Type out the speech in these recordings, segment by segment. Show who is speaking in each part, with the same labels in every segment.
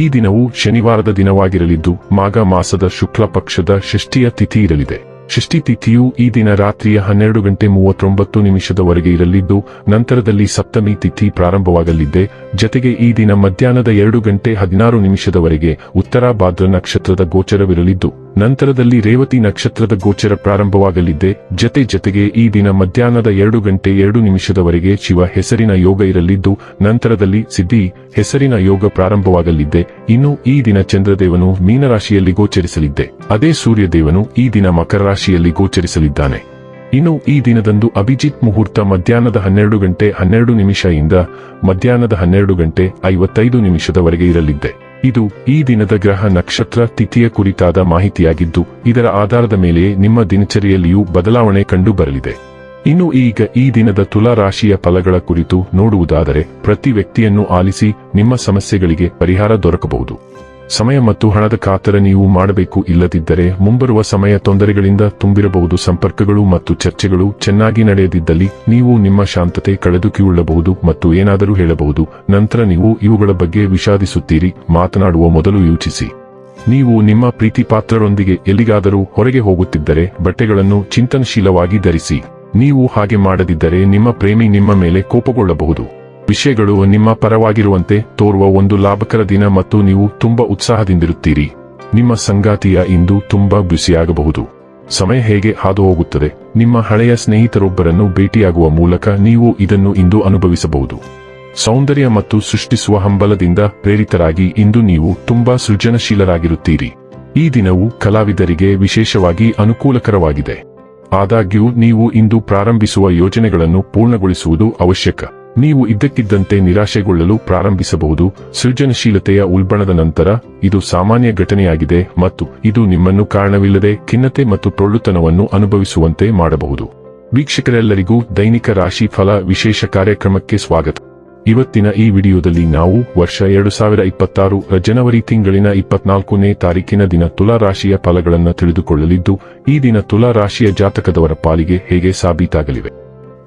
Speaker 1: ಈ ದಿನವು ಶನಿವಾರದ ದಿನವಾಗಿರಲಿದ್ದು, ಮಾಘ ಮಾಸದ ಶುಕ್ಲ ಪಕ್ಷದ ಷಷ್ಠಿಯ ತಿಥಿ ಇರಲಿದೆ. ಷಷ್ಠಿ ತಿಥಿಯು ಈ ದಿನ ರಾತ್ರಿಯ ಹನ್ನೆರಡು ಗಂಟೆ ಮೂವತ್ತೊಂಬತ್ತು ನಿಮಿಷದವರೆಗೆ ಇರಲಿದ್ದು, ನಂತರದಲ್ಲಿ ಸಪ್ತಮಿ ತಿಥಿ ಪ್ರಾರಂಭವಾಗಲಿದೆ. ಜತೆಗೆ ಈ ದಿನ ಮಧ್ಯಾಹ್ನದ ಎರಡು ಗಂಟೆ ಹದಿನಾರು ನಿಮಿಷದವರೆಗೆ ಉತ್ತರ ಭಾದ್ರ ನಕ್ಷತ್ರದ ಗೋಚರವಿರಲಿದ್ದು ನಂತರದಲ್ಲಿ ರೇವತಿ ನಕ್ಷತ್ರದ ಗೋಚರ ಪ್ರಾರಂಭವಾಗಲಿದ್ದೆ ಜತೆ ಜತೆಗೆ ಈ ದಿನ ಮಧ್ಯಾಹ್ನದ ಎರಡು ಗಂಟೆ ಎರಡು ನಿಮಿಷದವರೆಗೆ ಶಿವ ಹೆಸರಿನ ಯೋಗ ಇರಲಿದ್ದು, ನಂತರದಲ್ಲಿ ಸಿದ್ಧಿ ಹೆಸರಿನ ಯೋಗ ಪ್ರಾರಂಭವಾಗಲಿದ್ದೆ ಇನ್ನು ಈ ದಿನ ಚಂದ್ರದೇವನು ಮೀನರಾಶಿಯಲ್ಲಿ ಗೋಚರಿಸಲಿದ್ದೆ. ಅದೇ ಸೂರ್ಯದೇವನು ಈ ದಿನ ಮಕರ ರಾಶಿಯಲ್ಲಿ ಗೋಚರಿಸಲಿದ್ದಾನೆ. ಇನ್ನು ಈ ದಿನದಂದು ಅಭಿಜಿತ್ ಮುಹೂರ್ತ ಮಧ್ಯಾಹ್ನದ ಹನ್ನೆರಡು ಗಂಟೆ ಹನ್ನೆರಡು ನಿಮಿಷದಿಂದ ಮಧ್ಯಾಹ್ನದ ಹನ್ನೆರಡು ಗಂಟೆ ಐವತ್ತೈದು ನಿಮಿಷದವರೆಗೆ ಇರಲಿದ್ದೆ. ಇದು ಈ ದಿನದ ಗ್ರಹ ನಕ್ಷತ್ರ ತಿಥಿಯ ಕುರಿತಾದ ಮಾಹಿತಿಯಾಗಿದ್ದು, ಇದರ ಆಧಾರದ ಮೇಲೆ ನಿಮ್ಮ ದಿನಚರಿಯಲ್ಲಿಯೂ ಬದಲಾವಣೆ ಕಂಡು ಬರಲಿದೆ ಇನ್ನು ಈಗ ಈ ದಿನದ ತುಲಾ ರಾಶಿಯ ಫಲಗಳ ಕುರಿತು ನೋಡುವುದಾದರೆ, ಪ್ರತಿ ವ್ಯಕ್ತಿಯನ್ನು ಆಲಿಸಿ ನಿಮ್ಮ ಸಮಸ್ಯೆಗಳಿಗೆ ಪರಿಹಾರ ದೊರಕಬಹುದು. ಸಮಯ ಮತ್ತು ಹಣದ ಕಾತರ ನೀವು ಮಾಡಬೇಕು ಇಲ್ಲದಿದ್ದರೆ ಮುಂಬರುವ ಸಮಯ ತೊಂದರೆಗಳಿಂದ ತುಂಬಿರಬಹುದು. ಸಂಪರ್ಕಗಳು ಮತ್ತು ಚರ್ಚೆಗಳು ಚೆನ್ನಾಗಿ ನಡೆಯದಿದ್ದಲ್ಲಿ ನೀವು ನಿಮ್ಮ ಶಾಂತತೆ ಕಳೆದುಕೊಳ್ಳಬಹುದು ಮತ್ತು ಏನಾದರೂ ಹೇಳಬಹುದು. ನಂತರ ನೀವು ಇವುಗಳ ಬಗ್ಗೆ ವಿಷಾದಿಸುತ್ತೀರಿ. ಮಾತನಾಡುವ ಮೊದಲು ಯೋಚಿಸಿ. ನೀವು ನಿಮ್ಮ ಪ್ರೀತಿಪಾತ್ರರೊಂದಿಗೆ ಎಲ್ಲಿಗಾದರೂ ಹೊರಗೆ ಹೋಗುತ್ತಿದ್ದರೆ ಬಟ್ಟೆಗಳನ್ನು ಚಿಂತನಶೀಲವಾಗಿ ಧರಿಸಿ. ನೀವು ಹಾಗೆ ಮಾಡದಿದ್ದರೆ ನಿಮ್ಮ ಪ್ರೇಮಿ ನಿಮ್ಮ ಮೇಲೆ ಕೋಪಗೊಳ್ಳಬಹುದು. ವಿಷಯಗಳು ನಿಮ್ಮ ಪರವಾಗಿರುವಂತೆ ತೋರುವ ಒಂದು ಲಾಭಕರ ದಿನ ಮತ್ತು ನೀವು ತುಂಬಾ ಉತ್ಸಾಹದಿಂದಿರುತ್ತೀರಿ. ನಿಮ್ಮ ಸಂಗಾತಿಯ ಇಂದು ತುಂಬಾ ಬ್ಯುಸಿಯಾಗಬಹುದು. ಸಮಯ ಹೇಗೆ ಹಾದು ಹೋಗುತ್ತದೆ ನಿಮ್ಮ ಹಳೆಯ ಸ್ನೇಹಿತರೊಬ್ಬರನ್ನು ಭೇಟಿಯಾಗುವ ಮೂಲಕ ನೀವು ಇದನ್ನು ಇಂದು ಅನುಭವಿಸಬಹುದು. ಸೌಂದರ್ಯ ಮತ್ತು ಸೃಷ್ಟಿಸುವ ಹಂಬಲದಿಂದ ಪ್ರೇರಿತರಾಗಿ ಇಂದು ನೀವು ತುಂಬಾ ಸೃಜನಶೀಲರಾಗಿರುತ್ತೀರಿ. ಈ ದಿನವು ಕಲಾವಿದರಿಗೆ ವಿಶೇಷವಾಗಿ ಅನುಕೂಲಕರವಾಗಿದೆ. ಆದಾಗ್ಯೂ, ನೀವು ಇಂದು ಪ್ರಾರಂಭಿಸುವ ಯೋಜನೆಗಳನ್ನು ಪೂರ್ಣಗೊಳಿಸುವುದು ಅವಶ್ಯಕ. ನೀವು ಇದ್ದಕ್ಕಿದ್ದಂತೆ ನಿರಾಶೆಗೊಳ್ಳಲು ಪ್ರಾರಂಭಿಸಬಹುದು. ಸೃಜನಶೀಲತೆಯ ಉಲ್ಬಣದ ನಂತರ ಇದು ಸಾಮಾನ್ಯ ಘಟನೆಯಾಗಿದೆ ಮತ್ತು ಇದು ನಿಮ್ಮನ್ನು ಕಾರಣವಿಲ್ಲದೆ ಖಿನ್ನತೆ ಮತ್ತು ಟೊಳ್ಳುತನವನ್ನು ಅನುಭವಿಸುವಂತೆ ಮಾಡಬಹುದು. ವೀಕ್ಷಕರೆಲ್ಲರಿಗೂ ದೈನಿಕ ರಾಶಿ ಫಲ ವಿಶೇಷ ಕಾರ್ಯಕ್ರಮಕ್ಕೆ ಸ್ವಾಗತ. ಇವತ್ತಿನ ಈ ವಿಡಿಯೋದಲ್ಲಿ ನಾವು ವರ್ಷ ಎರಡು ಸಾವಿರ ಇಪ್ಪತ್ತಾರು ಜನವರಿ ತಿಂಗಳಿನ ಇಪ್ಪತ್ನಾಲ್ಕನೇ ತಾರೀಕಿನ ದಿನ ತುಲಾ ರಾಶಿಯ ಫಲಗಳನ್ನು ತಿಳಿದುಕೊಳ್ಳಲಿದ್ದು, ಈ ದಿನ ತುಲಾ ರಾಶಿಯ ಜಾತಕದವರ ಪಾಲಿಗೆ ಹೇಗೆ ಸಾಬೀತಾಗಲಿವೆ?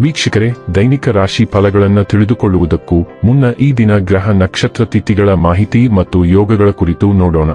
Speaker 1: ವೀಕ್ಷಕರೇ, ದೈನಿಕ ರಾಶಿ ಫಲಗಳನ್ನು ತಿಳಿದುಕೊಳ್ಳುವುದಕ್ಕೂ ಮುನ್ನ ಈ ದಿನ ಗ್ರಹ ನಕ್ಷತ್ರ ತಿಥಿಗಳ ಮಾಹಿತಿ ಮತ್ತು ಯೋಗಗಳ ಕುರಿತು ನೋಡೋಣ.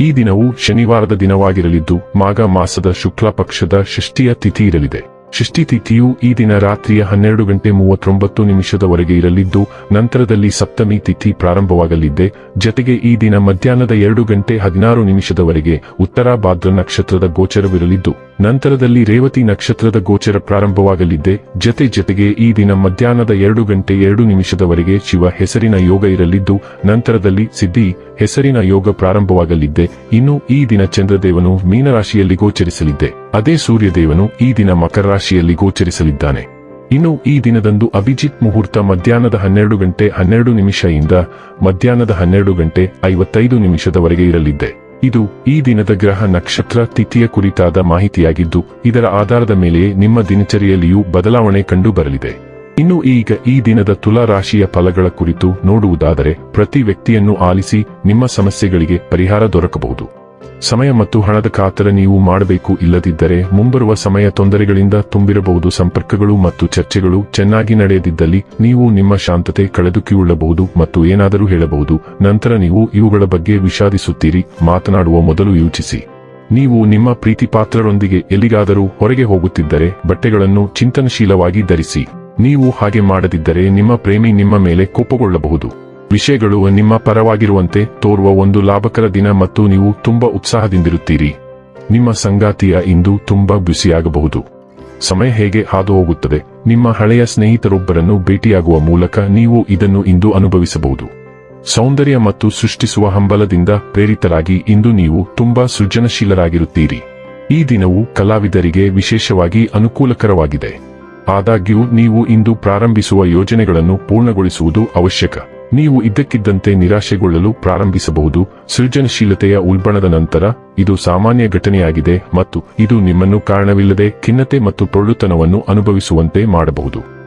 Speaker 1: ಈ ದಿನವು ಶನಿವಾರದ ದಿನವಾಗಿರಲಿದ್ದು, ಮಾಘ ಮಾಸದ ಶುಕ್ಲ ಪಕ್ಷದ ಷಷ್ಠಿಯ ತಿಥಿ ಇರಲಿದೆ. ಷಷ್ಠಿ ತಿಥಿಯು ಈ ದಿನ ರಾತ್ರಿಯ ಹನ್ನೆರಡು ಗಂಟೆ ಮೂವತ್ತೊಂಬತ್ತು ನಿಮಿಷದವರೆಗೆ ಇರಲಿದ್ದು, ನಂತರದಲ್ಲಿ ಸಪ್ತಮಿ ತಿಥಿ ಪ್ರಾರಂಭವಾಗಲಿದ್ದೆ ಜತೆಗೆ ಈ ದಿನ ಮಧ್ಯಾಹ್ನದ ಎರಡು ಗಂಟೆ ಹದಿನಾರು ನಿಮಿಷದವರೆಗೆ ಉತ್ತರಾಭಾದ್ರ ನಕ್ಷತ್ರದ ಗೋಚರವಿರಲಿದ್ದು ನಂತರದಲ್ಲಿ ರೇವತಿ ನಕ್ಷತ್ರದ ಗೋಚರ ಪ್ರಾರಂಭವಾಗಲಿದ್ದೆ ಜತೆ ಜತೆಗೆ ಈ ದಿನ ಮಧ್ಯಾಹ್ನದ ಎರಡು ಗಂಟೆ ಎರಡು ನಿಮಿಷದವರೆಗೆ ಶಿವ ಹೆಸರಿನ ಯೋಗ ಇರಲಿದ್ದು, ನಂತರದಲ್ಲಿ ಸಿದ್ಧಿ ಹೆಸರಿನ ಯೋಗ ಪ್ರಾರಂಭವಾಗಲಿದ್ದೆ ಇನ್ನು ಈ ದಿನ ಚಂದ್ರದೇವನು ಮೀನರಾಶಿಯಲ್ಲಿ ಗೋಚರಿಸಲಿದ್ದೆ ಅದೇ ಸೂರ್ಯದೇವನು ಈ ದಿನ ಮಕರ ರಾಶಿಯಲ್ಲಿ ಗೋಚರಿಸಲಿದ್ದಾನೆ. ಇನ್ನು ಈ ದಿನದಂದು ಅಭಿಜಿತ್ ಮುಹೂರ್ತ ಮಧ್ಯಾಹ್ನದ ಹನ್ನೆರಡು ಗಂಟೆ ಹನ್ನೆರಡು ನಿಮಿಷದಿಂದ ಮಧ್ಯಾಹ್ನದ ಹನ್ನೆರಡು ಗಂಟೆ ಐವತ್ತೈದು ನಿಮಿಷದವರೆಗೆ ಇರಲಿದ್ದೆ ಇದು ಈ ದಿನದ ಗ್ರಹ ನಕ್ಷತ್ರ ತಿಥಿಯ ಕುರಿತಾದ ಮಾಹಿತಿಯಾಗಿದ್ದು, ಇದರ ಆಧಾರದ ಮೇಲೆಯೇ ನಿಮ್ಮ ದಿನಚರಿಯಲ್ಲಿಯೂ ಬದಲಾವಣೆ ಕಂಡು ಬರಲಿದೆ ಇನ್ನು ಈಗ ಈ ದಿನದ ತುಲಾ ರಾಶಿಯ ಫಲಗಳ ಕುರಿತು ನೋಡುವುದಾದರೆ, ಪ್ರತಿ ವ್ಯಕ್ತಿಯನ್ನು ಆಲಿಸಿ ನಿಮ್ಮ ಸಮಸ್ಯೆಗಳಿಗೆ ಪರಿಹಾರ ದೊರಕಬಹುದು. ಸಮಯ ಮತ್ತು ಹಣದ ಕಾತರ ನೀವು ಮಾಡಬೇಕು ಇಲ್ಲದಿದ್ದರೆ ಮುಂಬರುವ ಸಮಯ ತೊಂದರೆಗಳಿಂದ ತುಂಬಿರಬಹುದು. ಸಂಪರ್ಕಗಳು ಮತ್ತು ಚರ್ಚೆಗಳು ಚೆನ್ನಾಗಿ ನಡೆಯದಿದ್ದಲ್ಲಿ ನೀವು ನಿಮ್ಮ ಶಾಂತತೆ ಕಳೆದುಕೊಳ್ಳಬಹುದು ಮತ್ತು ಏನಾದರೂ ಹೇಳಬಹುದು. ನಂತರ ನೀವು ಇವುಗಳ ಬಗ್ಗೆ ವಿಷಾದಿಸುತ್ತೀರಿ. ಮಾತನಾಡುವ ಮೊದಲು ಯೋಚಿಸಿ. ನೀವು ನಿಮ್ಮ ಪ್ರೀತಿ ಪಾತ್ರರೊಂದಿಗೆ ಎಲ್ಲಿಗಾದರೂ ಹೊರಗೆ ಹೋಗುತ್ತಿದ್ದರೆ ಬಟ್ಟೆಗಳನ್ನು ಚಿಂತನಶೀಲವಾಗಿ ಧರಿಸಿ. ನೀವು ಹಾಗೆ ಮಾಡದಿದ್ದರೆ ನಿಮ್ಮ ಪ್ರೇಮಿ ನಿಮ್ಮ ಮೇಲೆ ಕೋಪಗೊಳ್ಳಬಹುದು. ವಿಷಯಗಳು ನಿಮ್ಮ ಪರವಾಗಿರುವಂತೆ ತೋರುವ ಒಂದು ಲಾಭಕರ ದಿನ ಮತ್ತು ನೀವು ತುಂಬಾ ಉತ್ಸಾಹದಿಂದಿರುತ್ತೀರಿ. ನಿಮ್ಮ ಸಂಗಾತಿಯ ಇಂದು ತುಂಬಾ ಬ್ಯುಸಿಯಾಗಬಹುದು. ಸಮಯ ಹೇಗೆ ಹಾದು ಹೋಗುತ್ತದೆ ನಿಮ್ಮ ಹಳೆಯ ಸ್ನೇಹಿತರೊಬ್ಬರನ್ನು ಭೇಟಿಯಾಗುವ ಮೂಲಕ ನೀವು ಇದನ್ನು ಇಂದು ಅನುಭವಿಸಬಹುದು. ಸೌಂದರ್ಯ ಮತ್ತು ಸೃಷ್ಟಿಸುವ ಹಂಬಲದಿಂದ ಪ್ರೇರಿತರಾಗಿ ಇಂದು ನೀವು ತುಂಬಾ ಸೃಜನಶೀಲರಾಗಿರುತ್ತೀರಿ. ಈ ದಿನವು ಕಲಾವಿದರಿಗೆ ವಿಶೇಷವಾಗಿ ಅನುಕೂಲಕರವಾಗಿದೆ. ಆದಾಗ್ಯೂ, ನೀವು ಇಂದು ಪ್ರಾರಂಭಿಸುವ ಯೋಜನೆಗಳನ್ನು ಪೂರ್ಣಗೊಳಿಸುವುದು ಅವಶ್ಯಕ. ನೀವು ಇದ್ದಕ್ಕಿದ್ದಂತೆ ನಿರಾಶೆಗೊಳ್ಳಲು ಪ್ರಾರಂಭಿಸಬಹುದು. ಸೃಜನಶೀಲತೆಯ ಉಲ್ಬಣದ ನಂತರ ಇದು ಸಾಮಾನ್ಯ ಘಟನೆಯಾಗಿದೆ ಮತ್ತು ಇದು ನಿಮ್ಮನ್ನು ಕಾರಣವಿಲ್ಲದೆ ಖಿನ್ನತೆ ಮತ್ತು ಟೊಳ್ಳುತನವನ್ನು ಅನುಭವಿಸುವಂತೆ ಮಾಡಬಹುದು.